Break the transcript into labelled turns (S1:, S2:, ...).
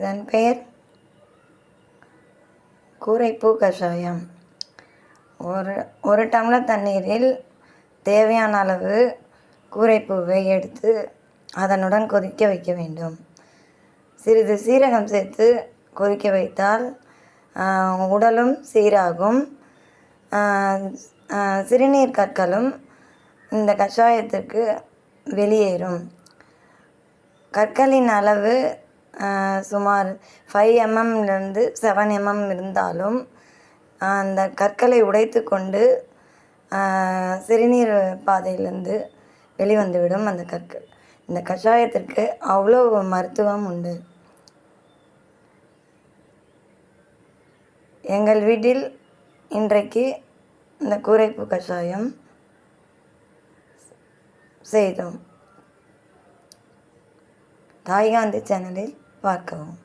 S1: இதன் பெயர் கூரைப்பூ கஷாயம். ஒரு ஒரு டம்ளர் தண்ணீரில் தேவையான அளவு கூரைப்பூவை எடுத்து அதனுடன் கொதிக்க வைக்க வேண்டும். சிறிது சீரகம் சேர்த்து கொதிக்க வைத்தால் உடலும் சீராகும். சிறுநீர் கற்களும் இந்த கஷாயத்திற்கு வெளியேறும். கற்களின் அளவு சுமார் ஃபைவ் எம்எம்லேருந்து செவன் எம்எம் இருந்தாலும் அந்த கற்களை உடைத்து கொண்டு சிறுநீர் பாதையிலேருந்து வெளிவந்துவிடும் அந்த கற்கள். இந்த கஷாயத்திற்கு அவ்வளோ மருத்துவம் உண்டு. எங்கள் வீட்டில் இன்றைக்கு இந்த கூரைப்பு கஷாயம் செய்தோம். தாய்காந்தி சேனலில் பார்க்கவும்.